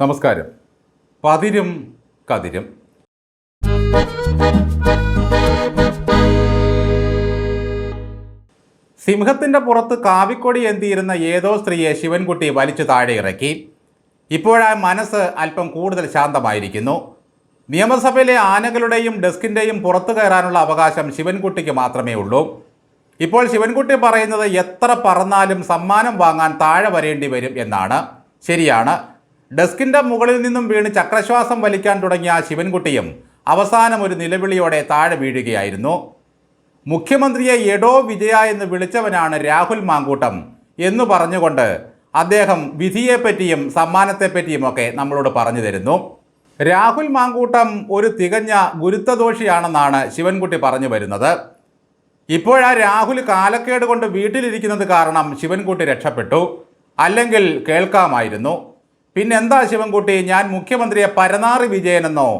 നമസ്കാരം. പതിരും കതിരും. സിംഹത്തിന്റെ പുറത്ത് കാവിക്കൊടി എന്തിയിരുന്ന ഏതോ സ്ത്രീയെ ശിവൻകുട്ടി വലിച്ചു താഴെ ഇറക്കി ഇപ്പോഴാ മനസ്സ് അല്പം കൂടുതൽ ശാന്തമായിരിക്കുന്നു. നിയമസഭയിലെ ആനകളുടെയും ഡെസ്കിന്റെയും പുറത്തു കയറാനുള്ള അവകാശം ശിവൻകുട്ടിക്ക് മാത്രമേ ഉള്ളൂ. ഇപ്പോൾ ശിവൻകുട്ടി പറയുന്നത് എത്ര പറന്നാലും സമ്മാനം വാങ്ങാൻ താഴെ വരേണ്ടി വരും എന്നാണ്. ശരിയാണ്. ഡെസ്കിന്റെ മുകളിൽ നിന്നും വീണ് ചക്രശ്വാസം വലിക്കാൻ തുടങ്ങിയ ശിവൻകുട്ടിയും അവസാനം ഒരു നിലവിളിയോടെ താഴെ വീഴുകയായിരുന്നു. മുഖ്യമന്ത്രിയെ എടോ വിജയ എന്ന് വിളിച്ചവനാണ് രാഹുൽ മാങ്കൂട്ടം എന്ന് പറഞ്ഞുകൊണ്ട് അദ്ദേഹം വിധിയെപ്പറ്റിയും സമ്മാനത്തെപ്പറ്റിയുമൊക്കെ നമ്മളോട് പറഞ്ഞു തരുന്നു. രാഹുൽ മാങ്കൂട്ടം ഒരു തികഞ്ഞ ഗുരുത്വദോഷിയാണെന്നാണ് ശിവൻകുട്ടി പറഞ്ഞു വരുന്നത്. ഇപ്പോഴാ രാഹുൽ കാലക്കേട് കൊണ്ട് വീട്ടിലിരിക്കുന്നത് കാരണം ശിവൻകുട്ടി രക്ഷപ്പെട്ടു. അല്ലെങ്കിൽ കേൾക്കാമായിരുന്നു. പിന്നെന്താ ശിവൻകുട്ടി? ഞാൻ മുഖ്യമന്ത്രിയെ പരനാറി വിജയനെന്നോ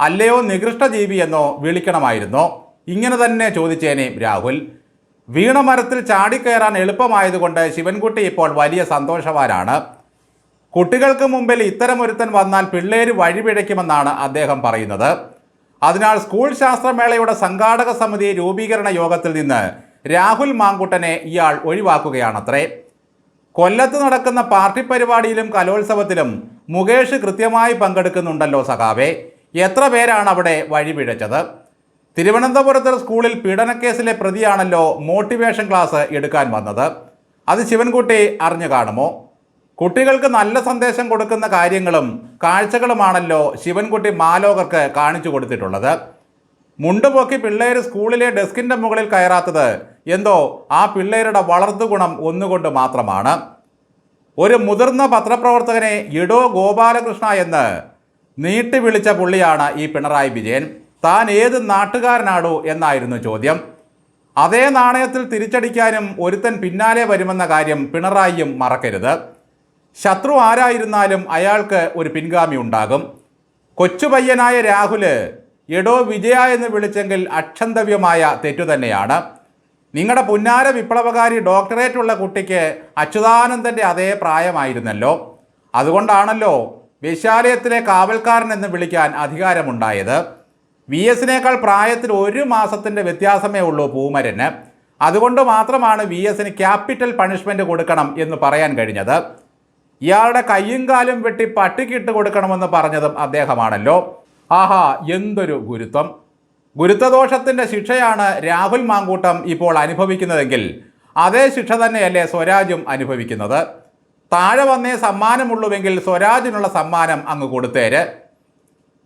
അല്ലയോ നികൃഷ്ടജീവി എന്നോ വിളിക്കണമായിരുന്നോ. ഇങ്ങനെ തന്നെ ചോദിച്ചേനെ രാഹുൽ. വീണമരത്തിൽ ചാടിക്കയറാൻ എളുപ്പമായതുകൊണ്ട് ശിവൻകുട്ടി ഇപ്പോൾ വലിയ സന്തോഷവാനാണ്. കുട്ടികൾക്ക് മുമ്പിൽ ഇത്തരമൊരുത്തൻ വന്നാൽ പിള്ളേര് വഴിപിഴയ്ക്കുമെന്നാണ് അദ്ദേഹം പറയുന്നത്. അതിനാൽ സ്കൂൾ ശാസ്ത്രമേളയുടെ സംഘാടക സമിതി രൂപീകരണ യോഗത്തിൽ നിന്ന് രാഹുൽ മാങ്കുട്ടനെ ഇയാൾ ഒഴിവാക്കുകയാണത്രേ. കൊല്ലത്ത് നടക്കുന്ന പാർട്ടി പരിപാടിയിലും കലോത്സവത്തിലും മുകേഷ് കൃത്യമായി പങ്കെടുക്കുന്നുണ്ടല്ലോ സഖാവേ. എത്ര പേരാണ് അവിടെ വഴിപിഴച്ചത്? തിരുവനന്തപുരത്തെ സ്കൂളിൽ പീഡനക്കേസിലെ പ്രതിയാണല്ലോ മോട്ടിവേഷൻ ക്ലാസ് എടുക്കാൻ വന്നത്. അത് ശിവൻകുട്ടി അറിഞ്ഞു കാണുമോ? കുട്ടികൾക്ക് നല്ല സന്ദേശം കൊടുക്കുന്ന കാര്യങ്ങളും കാഴ്ചകളുമാണല്ലോ ശിവൻകുട്ടി മാലോകർക്ക് കാണിച്ചു കൊടുത്തിട്ടുള്ളത്. മുണ്ടുപൊക്കി പിള്ളേർ സ്കൂളിലെ ഡെസ്കിന്റെ മുകളിൽ കയറാത്തത് എന്തോ ആ പിള്ളേരുടെ വളർത്തു ഗുണം ഒന്നുകൊണ്ട് മാത്രമാണ്. ഒരു മുതിർന്ന പത്രപ്രവർത്തകനെ ഇടോ ഗോപാലകൃഷ്ണ എന്ന് നീട്ടി വിളിച്ച പുള്ളിയാണ് ഈ പിണറായി വിജയൻ. താൻ ഏത് നാട്ടുകാരനാടോ എന്നായിരുന്നു ചോദ്യം. അതേ നാണയത്തിൽ തിരിച്ചടിക്കാനും ഒരുത്തൻ പിന്നാലെ വരുമെന്ന കാര്യം പിണറായിയും മറക്കരുത്. ശത്രു ആരായിരുന്നാലും അയാൾക്ക് ഒരു പിൻഗാമി ഉണ്ടാകും. കൊച്ചുപയ്യനായ രാഹുൽ എടോ വിജയ എന്ന് വിളിച്ചെങ്കിൽ അക്ഷന്തവ്യമായ തെറ്റു തന്നെയാണ്. നിങ്ങളുടെ പുന്നാര വിപ്ലവകാരി ഡോക്ടറേറ്റ് ഉള്ള കുട്ടിക്ക് അച്യുതാനന്ദന്റെ അതേ പ്രായമായിരുന്നല്ലോ. അതുകൊണ്ടാണല്ലോ വിശാലയത്തിലെ കാവൽക്കാരൻ എന്ന് വിളിക്കാൻ അധികാരമുണ്ടായത്. വി എസിനേക്കാൾ പ്രായത്തിൽ ഒരു മാസത്തിന്റെ വ്യത്യാസമേ ഉള്ളൂ പൂമരന്. അതുകൊണ്ട് മാത്രമാണ് വി എസിന് ക്യാപിറ്റൽ പണിഷ്മെന്റ് കൊടുക്കണം എന്ന് പറയാൻ കഴിഞ്ഞത്. ഇയാളുടെ കയ്യും കാലും വെട്ടി പട്ടിക്കിട്ട് കൊടുക്കണമെന്ന് പറഞ്ഞതും അദ്ദേഹമാണല്ലോ. ആഹാ എന്തൊരു ഗുരുത്വം. ഗുരുത്വദോഷത്തിന്റെ ശിക്ഷയാണ് രാഹുൽ മാങ്കൂട്ടം ഇപ്പോൾ അനുഭവിക്കുന്നതെങ്കിൽ അതേ ശിക്ഷ തന്നെയല്ലേ സ്വരാജും അനുഭവിക്കുന്നത്. താഴെ വന്നേ സമ്മാനമുള്ളുവെങ്കിൽ സ്വരാജിനുള്ള സമ്മാനം അങ്ങ് കൊടുത്തേര്.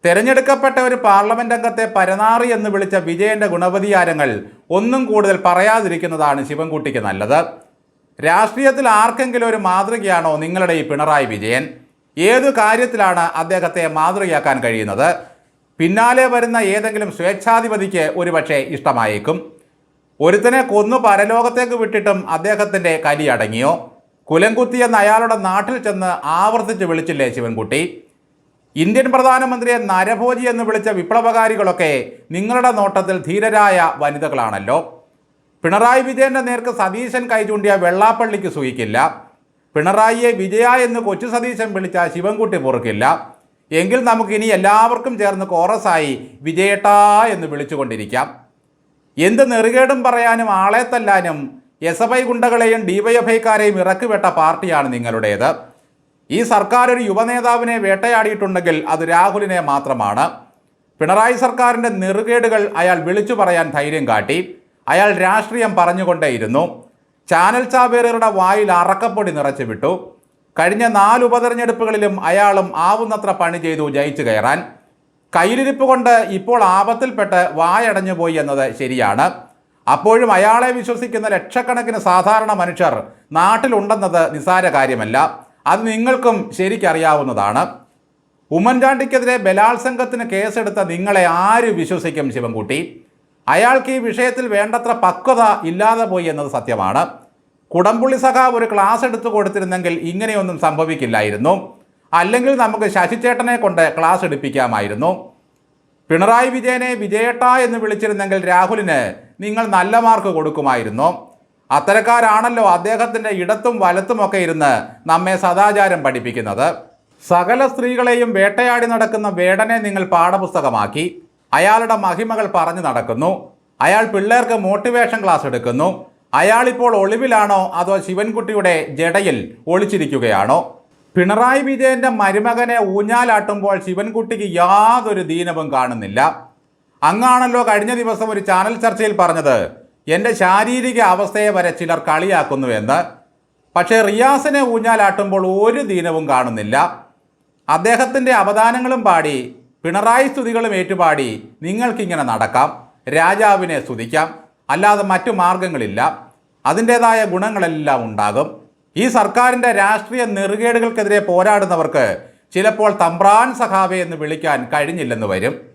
തിരഞ്ഞെടുക്കപ്പെട്ട ഒരു പാർലമെന്റ് അംഗത്തെ പരനാറി എന്ന് വിളിച്ച വിജയന്റെ ഗുണപതിയാരങ്ങൾ ഒന്നും കൂടുതൽ പറയാതിരിക്കുന്നതാണ് ശിവൻകുട്ടിക്ക് നല്ലത്. രാഷ്ട്രീയത്തിൽ ആർക്കെങ്കിലും ഒരു മാതൃകയാണോ നിങ്ങളുടെ ഈ പിണറായി വിജയൻ? ഏതു കാര്യത്തിലാണ് അദ്ദേഹത്തെ മാതൃകയാക്കാൻ കഴിയുന്നത്? പിന്നാലെ വരുന്ന ഏതെങ്കിലും സ്വേച്ഛാധിപതിക്ക് ഒരുപക്ഷെ ഇഷ്ടമായേക്കും. ഒരുത്തനെ കൊന്നു പരലോകത്തേക്ക് വിട്ടിട്ടും അദ്ദേഹത്തിന്റെ കലി അടങ്ങിയോ? കുലംകുത്തി എന്ന അയാളുടെ നാട്ടിൽ ചെന്ന് ആവർത്തിച്ച് വിളിച്ചില്ലേ ശിവൻകുട്ടി? ഇന്ത്യൻ പ്രധാനമന്ത്രിയെ നരഭോജി എന്ന് വിളിച്ച വിപ്ലവകാരികളൊക്കെ നിങ്ങളുടെ നോട്ടത്തിൽ ധീരരായ വനിതകളാണല്ലോ. പിണറായി വിജയന്റെ നേർക്ക് സതീശൻ കൈചൂണ്ടിയ വെള്ളാപ്പള്ളിക്ക് സൂഹിക്കില്ല പിണറായിയെ വിജയ എന്ന് കൊച്ചു സതീശൻ വിളിച്ച ശിവൻകുട്ടി പൊറുക്കില്ല. എങ്കിൽ നമുക്കിനി എല്ലാവർക്കും ചേർന്ന് കോറസായി വിജയേട്ടാ എന്ന് വിളിച്ചുകൊണ്ടിരിക്കാം. എന്ത് നെറുകേടും പറയാനും ആളെ തല്ലാനും എസ് എഫ് ഐ ഗുണ്ടകളെയും ഡിവൈഎഫ്ഐക്കാരെയും ഇറക്കിവിട്ട പാർട്ടിയാണ് നിങ്ങളുടേത്. ഈ സർക്കാർ ഒരു യുവനേതാവിനെ വേട്ടയാടിയിട്ടുണ്ടെങ്കിൽ അത് രാഹുലിനെ മാത്രമാണ്. പിണറായി സർക്കാരിന്റെ നെറുകേടുകൾ അയാൾ വിളിച്ചു പറയാൻ ധൈര്യം കാട്ടി. അയാൾ രാഷ്ട്രീയം പറഞ്ഞുകൊണ്ടേയിരുന്നു. ചാനൽ ചാവേറുടെ വായിൽ അറക്കപ്പൊടി നിറച്ചു വിട്ടു കഴിഞ്ഞ നാല് ഉപതെരഞ്ഞെടുപ്പുകളിലും അയാളും ആവുന്നത്ര പണി ചെയ്തു ജയിച്ചു കയറാൻ. കയ്യിലിരിപ്പ് കൊണ്ട് ഇപ്പോൾ ആപത്തിൽപ്പെട്ട് വായടഞ്ഞു പോയി എന്നത് ശരിയാണ്. അപ്പോഴും അയാളെ വിശ്വസിക്കുന്ന ലക്ഷക്കണക്കിന് സാധാരണ മനുഷ്യർ നാട്ടിലുണ്ടെന്നത് നിസാര കാര്യമല്ല. അത് നിങ്ങൾക്കും ശരിക്കറിയാവുന്നതാണ്. ഉമ്മൻചാണ്ടിക്കെതിരെ ബലാത്സംഗത്തിന് കേസെടുത്ത നിങ്ങളെ ആര് വിശ്വസിക്കും ശിവൻകുട്ടി? അയാൾക്ക് ഈ വിഷയത്തിൽ വേണ്ടത്ര പക്വത ഇല്ലാതെ പോയി എന്നത് സത്യമാണ്. കുടംപുള്ളി സഖാവ് ഒരു ക്ലാസ് എടുത്തു കൊടുത്തിരുന്നെങ്കിൽ ഇങ്ങനെയൊന്നും സംഭവിക്കില്ലായിരുന്നു. അല്ലെങ്കിൽ നമുക്ക് ശശിചേട്ടനെ കൊണ്ട് ക്ലാസ് എടുപ്പിക്കാമായിരുന്നു. പിണറായി വിജയനെ വിജയേട്ട എന്ന് വിളിച്ചിരുന്നെങ്കിൽ രാഹുലിന് നിങ്ങൾ നല്ല മാർക്ക് കൊടുക്കുമായിരുന്നു. അത്തരക്കാരാണല്ലോ അദ്ദേഹത്തിന്റെ ഇടത്തും വലത്തുമൊക്കെ ഇരുന്ന് നമ്മെ സദാചാരം പഠിപ്പിക്കുന്നത്. സകല സ്ത്രീകളെയും വേട്ടയാടി നടക്കുന്ന വേടനെ നിങ്ങൾ പാഠപുസ്തകമാക്കി. അയാളുടെ മഹിമകൾ പറഞ്ഞു നടക്കുന്നു. അയാൾ പിള്ളേർക്ക് മോട്ടിവേഷൻ ക്ലാസ് എടുക്കുന്നു. അയാൾ ഇപ്പോൾ ഒളിവിലാണോ അതോ ശിവൻകുട്ടിയുടെ ജടയിൽ ഒളിച്ചിരിക്കുകയാണോ? പിണറായി വിജയന്റെ മരുമകനെ ഊഞ്ഞാലാട്ടുമ്പോൾ ശിവൻകുട്ടിക്ക് യാതൊരു ദീനവും കാണുന്നില്ല. അങ്ങാണല്ലോ കഴിഞ്ഞ ദിവസം ഒരു ചാനൽ ചർച്ചയിൽ പറഞ്ഞത് എന്റെ ശാരീരിക അവസ്ഥയെ വരെ ചിലർ കളിയാക്കുന്നുവെന്ന്. പക്ഷേ റിയാസിനെ ഊഞ്ഞാലാട്ടുമ്പോൾ ഒരു ദീനവും കാണുന്നില്ല. അദ്ദേഹത്തിന്റെ അവദാനങ്ങളും പാടി പിണറായി സ്തുതികളും ഏറ്റുപാടി നിങ്ങൾക്കിങ്ങനെ നടക്കാം രാജാവിനെ സ്തുതിക്കാം. അല്ലാതെ മറ്റു മാർഗങ്ങളില്ല. അതിന്റേതായ ഗുണങ്ങളെല്ലാം ഉണ്ടാകും. ഈ സർക്കാരിന്റെ രാഷ്ട്രീയ നെറുകേടുകൾക്കെതിരെ പോരാടുന്നവർക്ക് ചിലപ്പോൾ തമ്പ്രാൻ സഖാവെ എന്ന് വിളിക്കാൻ കഴിഞ്ഞില്ലെന്ന് വരും.